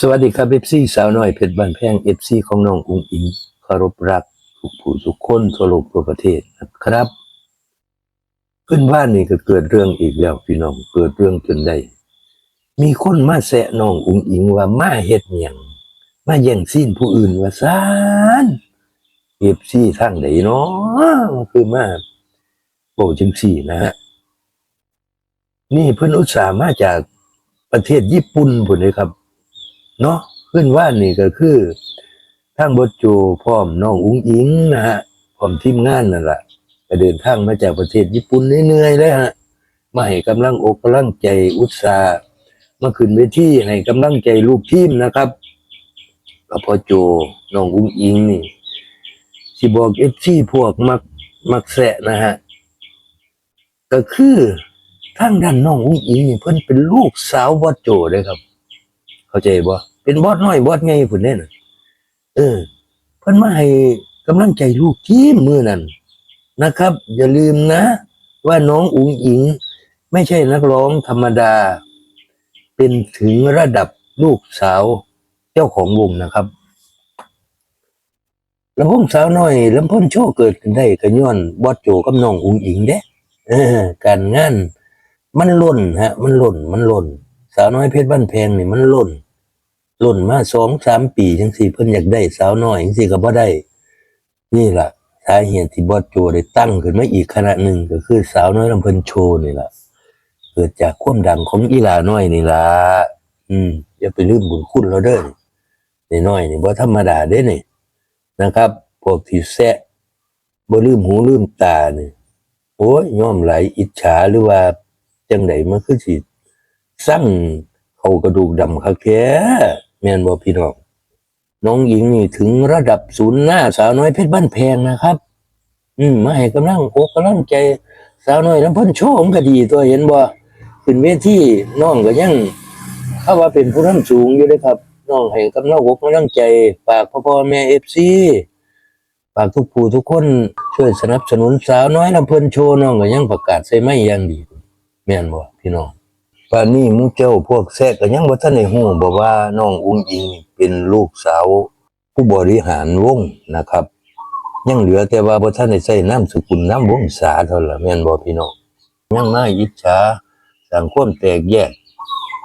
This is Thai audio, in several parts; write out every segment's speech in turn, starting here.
สวัสดีครับเอฟซีสาวน้อยเพชรบ้านแพงเอฟซีของน้องอุ้งอิงเคารพรักทุกผู้ทุกคนทั่วโลกทั่วประเทศนะครับขึ้นบ้านนี่ก็เกิดเรื่องอีกแล้วพี่น้องเกิดเรื่องจนได้ มีคนมาแซะน้องอุ้งอิงว่ามาเฮ็ดหยังมาแย่งซีนผู้อื่นว่าซานเอฟซีทางไหนเนาะคือมาโบจังสี่นะฮะนี่เพิ่อนอุตส่าห์มาจากประเทศญี่ปุ่นพุ่นเลยครับ เนาะขึ้นว่านี่ก็คือทางบทโจพร้อมน้องอุ้งอิงนะฮะพร้อมทีมงานนั่นแหละก็เดินทางมาจากประเทศญี่ปุ่นเหนื่อยๆเลยฮะมาให้กำลังอกกำลังใจอุตสาห์มาขึ้นเวทีให้กำลังใจลูกทีมนะครับก็พอโจน้องอุ้งอิงนี่สิบอกเอฟซีพวกมักมักแสะนะฮะก็คือทางด้านน้องอุ้งอิงนี่เพิ่นเป็นลูกสาวบอโจเลยครับ เข้าใจบ่เป็นบอสน้อยบอสไงพุ่นเด้น่ะเออเพิ่นมาให้กำลังใจลูกทีมมือนั่นนะครับ อย่าลืมนะ ว่าน้องอุ๋งอิง ไม่ใช่นักร้องธรรมดา เป็นถึงระดับลูกสาวเจ้าของวงนะครับลำพงสาวน้อยลำพ้นโชว์เกิดขึ้นได้ก็ย้อนบอสโจกับน้องอุ๋งอิงเด้เออการงานมันล่นฮะ มันล่นมันล่น สาวน้อยเพชรบ้านแพงนี่มันล่น ล่นมาสองสามปีจังสี่เพิ่นอยากได้สาวน้อยจังสี่ก็บ่ได้ นี่ล่ะสาเหตุที่บอสโจได้ตั้งขึ้นมาอีกคณะหนึ่งก็คือสาวน้อยลำเพิ่นโชว์นี่ล่ะเกิดจากความดังของอีลาน้อยนี่ล่ะอืมอย่าไปลืมบุญคุณเราเด้อนี่น้อยนี่บ่ธรรมดาเด้นี่นะครับพวกที่แซะบ่ลืมหูลืมตาเนี่ยโอ้ยยอมไหลอิจฉาหรือว่าจังไดมันคือสิสั่งเขากระดูกดำคักแท้ แม่นบ่พี่น้องน้องหญิงนี่ถึงระดับศูนย์หน้าสาวน้อยเพชรบ้านแพงนะครับ อืมมาให้กำลังอกกำลังใจสาวน้อยลำพิ่นโชว์ผมก็ดีตัวเห็นบ่ขึ้นเวทีน้องก็ยังเข้าว่าเป็นผู้นำสูงอยู่เลยครับน้องให้กำลังอกกำลังใจฝากพ่อพ่อแม่ FC ฝากทุกผู้ทุกคนช่วยสนับสนุนสาวน้อยลำเพิ่นโชว์น้องก็ยังประกาศใส่ไม้อย่างดี แม่นบ่พี่น้อง ป่านนี้มูเจ้าพวกแทรกก็ยังบ่ทันได้ฮู้บอกว่าน้องอุ้งอิงเป็นลูกสาว ผู้บริหารวงนะครับ ยังเหลือแต่ว่าบ่ทันได้ใช้นามสกุลนามวงศาเท่านั้นล่ะแม่นบ่พี่น้องยังมาอิจฉาสร้างความแตกแยก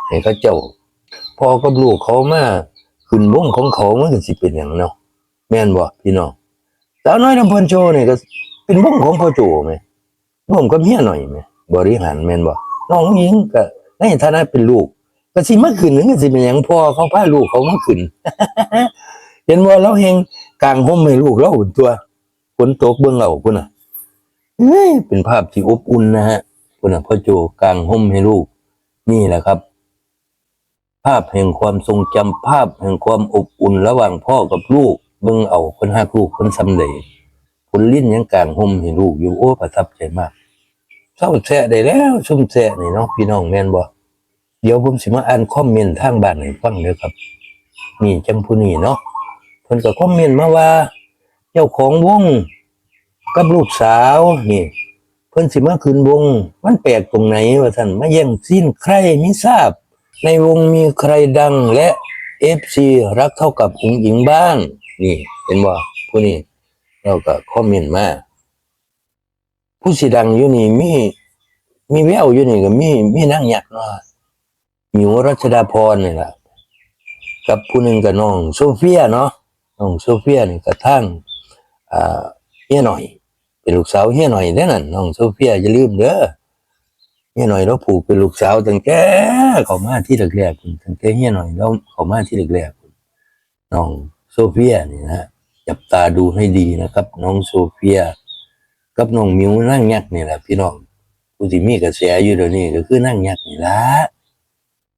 ให้เขาเจ้าพอกับลูกเขามาขึ้นวงของเขามันก็สิเป็นหยังเนาะแม่นบ่พี่น้องสาวน้อยลำเพิ่นโชนี่ก็เป็นวงของพ่อโจแม่ร่วมกับเมียหน่อยแม่บริหารแม่นบ่น้องหญิงก็ ในฐานะเป็นลูกก็สิมาขึ้นหนึงก็สิเป็นหยังพ่อเขาพาลูกเขามาขึ้นเห็นว่าเราเฮงกลางห่มให้ลูกเราอุ่นตัวฝนตกเบื้องเราพุ่นน่ะเอ้ยเป็นภาพที่อบอุ่นนะฮะพุ่นน่ะพ่อโจกลางห่มให้ลูก นี่แหละครับ ภาพแห่งความทรงจำภาพแห่งความอบอุ่นระหว่างพ่อกับลูกเบิ่งเอาคนหักลูกคนสำเร็จคนลิ้นยังกลางห่มให้ลูกอยู่โอ้ประทับใจมาก เศร้าแสะได้แล้วซุ่มแสะนี่เนาะพี่น้องแม่นบ่เดี๋ยวผมสิมาอ่านคอมเมนต์ทางบ้านให้ฟังเด้อครับนี่จังผู้นี้เนาะเพิ่นก็คอมเมนต์มาว่า เจ้าของวงกับลูกสาวนี่เพิ่นสิมาขึ้นวง มันแปลกตรงไหนว่าท่านมาแย่งซีนใครมิทราบ ในวงมีใครดังและ FC รักเท่ากับอุ๋งอิงบ้าง นี่ เห็นบ่ผู้นี้เราก็คอมเมนต์มา ผู้สิดังอยู่นี่มี มีแววอยู่นี่ก็มีมีนางยักษ์เนาะหมิวรัชดาพรนี่แหละกับผู้หนึ่งกับน้องโซเฟียเนาะน้องโซเฟียนี่กระทั่งอ่าเฮียหน่อย เป็นลูกสาวเฮียหน่อยเด้นั่นน้องโซเฟียอย่าลืมเด้อเฮียหน่อยเราผูกเป็นลูกสาวตั้งแต่เขามาที่แรกๆพุ่นตั้งแต่เฮียหน่อยเราเขามาที่แรกๆพุ่นน้องโซเฟียนี่นะจับตาดูให้ดีนะครับ น้องโซเฟีย กับน้องมิวนั่งยักษ์นี่แหละพี่น้องผู้ที่มีกระแสอยู่เดี๋ยวนี้ก็คือนั่งยักษ์นี่ละ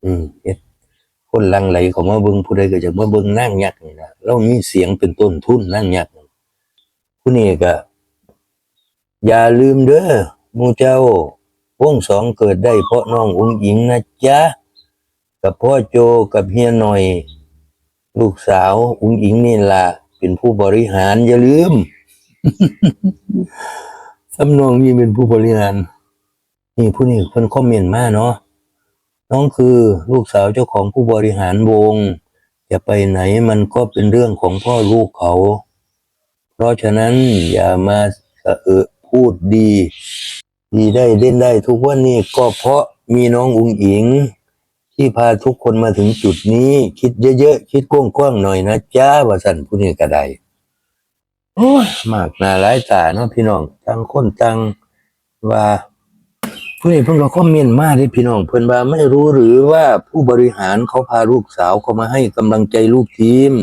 อืมเฮ็ดคนลังไหลเขามาเบิ่งผู้ใดก็จะมาเบิ่งนั่งยักษ์นี่ละเรามีเสียงเป็นต้นทุนนั่งยักษ์ผู้นี้ก็ อย่าลืมเด้อมูเจ้าวงสองเกิดได้เพราะน้องอุ้งอิงนะจ๊ะกับพ่อโจกับเฮียหน่อย ลูกสาวอุ้งอิงนี่ละเป็นผู้บริหารอย่าลืม สำนองนี่เป็นผู้บริหารนี่ผู้นี้คนคอมเมนต์มาเนาะน้องคือลูกสาวเจ้าของผู้บริหารวงจะไปไหนมันก็เป็นเรื่องของพ่อลูกเขา เพราะฉะนั้นอย่ามาเอะพูดดี ดีได้เล่นได้ทุกวันนี้ก็เพราะมีน้องอุงอิง ที่พาทุกคนมาถึงจุดนี้ คิดเยอะๆ คิดกว้างๆหน่อยนะจ้าว่าสันผู้นี้ก็ได้ โอ้ยมากหนาหลายตาเนาะพี่น้องต่างคนต่างว่าผู้นี้เพิ่งก็คอมเมนต์มาเด้พี่น้องเพิ่อนว่าไม่รู้หรือว่าผู้บริหารเขาพาลูกสาวเขามาให้กำลังใจลูกทีม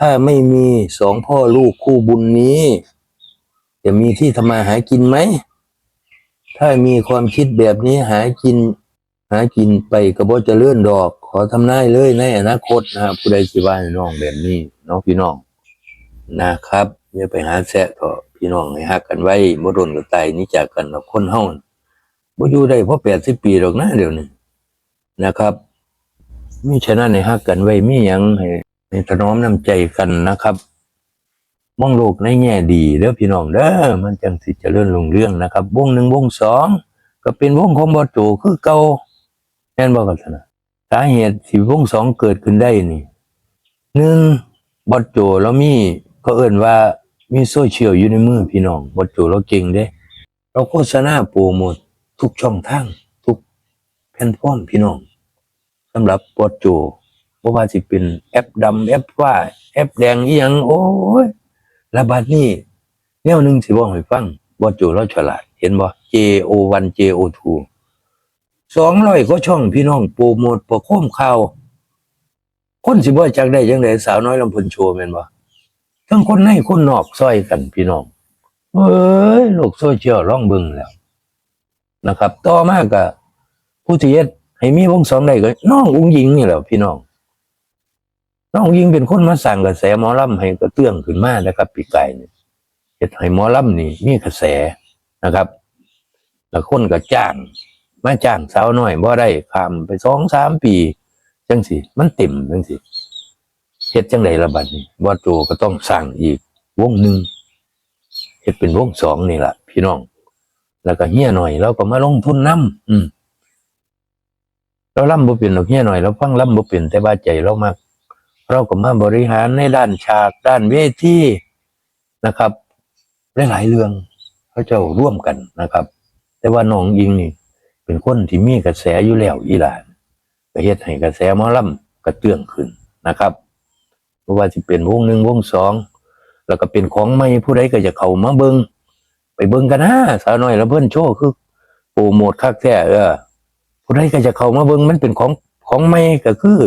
ถ้าไม่มีสองพ่อลูกคู่บุญนี้ จะมีที่ทำมาหากินไหม ถ้ามีความคิดแบบนี้หากิน หากินไปก็บ่เจะเลื่อนดอก ขอทำนายเลยในอนาคตนะครับผู้ใดสิว่าน้องแบบนี้น้องพี่น้อง นะครับอย่าไปหาแซะเถอะพี่น้องให้ฮักกันไว้บ่โดนกับตายนี่จากกันกับคนเฮาบ่อยู่ได้เพราะ80ปีหรอกนะเดี๋ยวนี้นะครับมีฉะนั้นหักกันไว้มีหยังให้ให้ถนอมน้ำใจกันนะครับ มองโลกในแง่ดีเด้อพี่น้องเด้อมันจังสิเจริญรุ่งเรื่องนะครับ วงหนึ่งวงสองก็เป็นวงของบอโจคือเก่าแน่นบอกกันนะสาเหตุที่วงสองเกิดขึ้นได้นี่หนึ่งบอโจเรามี ก็เอิ่นว่ามีโซเชียลอยู่ในมือพี่น้องบอโจเราเก่งเด้ เราโฆษณาโปรโมททุกช่องทางทุกแพลตฟอร์มพี่น้องสำหรับบอโจบ่ว่าสิเป็นแอปดำแอปฟ้าแอปแดงอีหยังโอ้ยระบาดนี้แนวหนึ่งสิบอกให้ฟังบ่จูเราฉลาด เห็นบ่ JO1 JO2 สองร้อยก็ช่องพี่น้องโปรโมทประโคมข่าวคนสิบ่จักได้จังไดสาวน้อยลำพูนโชว์แม่นบ่ ทั้งคนในคนนอกซอยกันพี่น้องเอ้ยโลกโซเชียลร้องบิ่งแล้ว นะครับ ต่อมาก็ผู้ที่เฮ็ดให้มีวงสองได้ก็น้องอุ้งยิงนี่แหละพี่น้องน้องยิงเป็นคนมาสั่งกระแสหมอลำให้กระเตื้องขึ้นมานะครับปีไก่เนี่ยเฮ็ดให้หมอลำนี่มีกระแสนะครับ แล้วคนก็จ้างมาจ้างสาวน้อยบ่ได้ข้ามไปสองสามปีจังสิมันเต็มจังสิ เฮ็ดจังไดละบัดนี้บ่โจก็ต้องสร้างอีก วงหนึ่งเฮ็ดเป็นวงสองนี่ล่ะพี่น้อง แล้วก็เฮียหน่อยเราก็มาลงทุนนํอืมเราล่ำบ่เป็นดอกเฮียหน่อยเราฟังล่ำบ่เป็นแต่ว่าใจเรามากเราก็มาบริหารในด้านฉากด้านเวทีนะครับหลายเรื่องเขาเจ้าร่วมกันนะครับ แต่ว่าน้องยิงนี่ เป็นคนที่มีกระแสอยู่แล้วอีหลานก็เฮ็ดให้กระแสมอลำกระเตื้องขึ้นนะครับ ราะว่าสิเป็นวงหนึ่งวงสองแล้วก็เป็นของใหม่ผู้ใดก็จะเข้ามาเบิงไปเบิงกันนะสาวน้อยแล้วเพิ่นโชว์คือโปรโมทคักแท้เออผู้ใดก็จะเข้ามาเบิงมันเป็นของของใหม่ก็คือ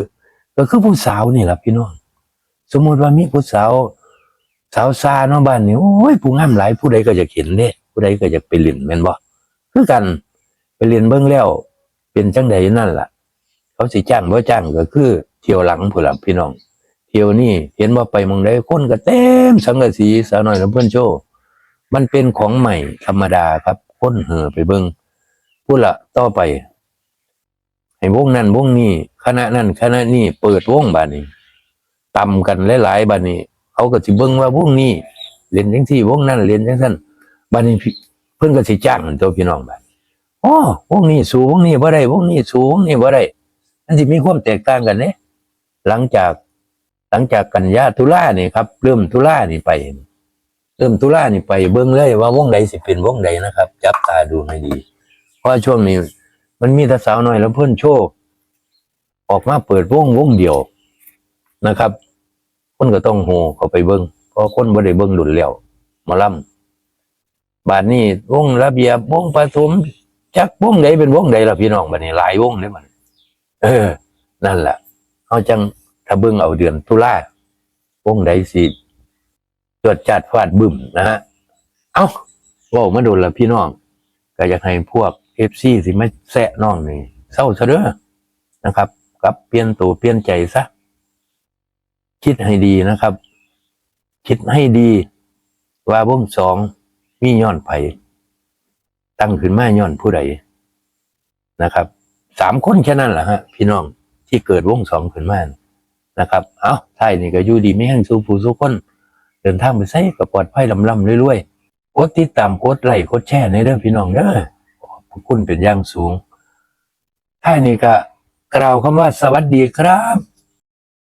ก็คือผู้สาวนี่แหละพี่น้องสมมติว่ามีผู้สาว สาวซาเนาะบ้านนี่โอ้ยผู้งามหลายผู้ใดก็จะเห็นเด้ผู้ใดก็จะไปเล่นแม่นบ่คือกันไปเรียนเบิ่งแล้วเป็นจังใดนั่นล่ะ เขาสิจ้างบ่จ้างก็คือเที่ยวหลังผู้หลังพี่น้อง เที่ยวนี่เห็นว่าไปมองใดคนก็เต็มสังกะสีสาวน้อยลำเพิ่อนโชว์มันเป็นของใหม่ธรรมดาครับคนเห่อไปเบิ่งผู้ละต่อไป ให้วงนั้นวงนี้คณะนั้นคณะนี้เปิดวงบานี้ตำกันหลายๆบานี้เขาก็สิเบิ่งว่าวงนี้เล่นจังซี่วงนั้นเล่นจังซั่นบานี้พี่เพิ่อนก็สิจ้างตัวพี่น้องบาดอ๋อวงนี้สูวงนี้บ่ได้วงนี้สูวงนี้บ่ได้มันสิมีความแตกต่างกันเด้หลังจาก หลังจากกันยาตุล่านี่ครับเริ่มตุล่านี่ไป เริ่มตุล่านี่ไปเบิ่งเลยว่าวงใดสิเป็นวงใดนะครับ จับตาดูให้ดี เพราะช่วงนี้ มันมีแต่สาวน้อยแล้วเพิ่นโชว์ออกมาเปิดวงวงเดียวนะครับ คนก็ต้องโหเขาไปเบิ้งเพราะคนบ่ได้เบิ้งดุนแล้วมาล่ำบาดนี้วงระเบียบวงปฐมจักวงใดเป็นวงใดล่ะพี่น้องบาดนี้หลายวงเลยมันเออ นั่นแหละเอาจังาเบิ้งเอาเดือนตุลาวงใดสิจวดจัดฟาดบึ้มนะฮะ เอาเว่ามาโดนละพี่น้อง ก็อยากให้พวกเอฟซีสิมาแซะน้องนี่เศร้าซะเด้อนะครับกลับเปลี่ยนตัวเปลี่ยนใจซะ คิดให้ดีนะครับ คิดให้ดีว่าวงสองมีย้อนไผตั้งขึ้นมาย้อนผู้ใดนะครับสามคนแค่นั้นแหละฮะ พี่น้องที่เกิดวงสองขึ้นมานะ นะครับ เอาไทยนี่ก็อยู่ดีไม่แห้งสู้ผู้สู้คน เดินทางไปใส่กับปลอดภัยลำลำเรื่อยๆกดติดตามกดไลค์กดแชร์ในเรื่องพี่น้องเด้อขอบคุณเป็นอย่างสูงท้ายนี่ก็กล่าวคำว่าสวัสดีครับ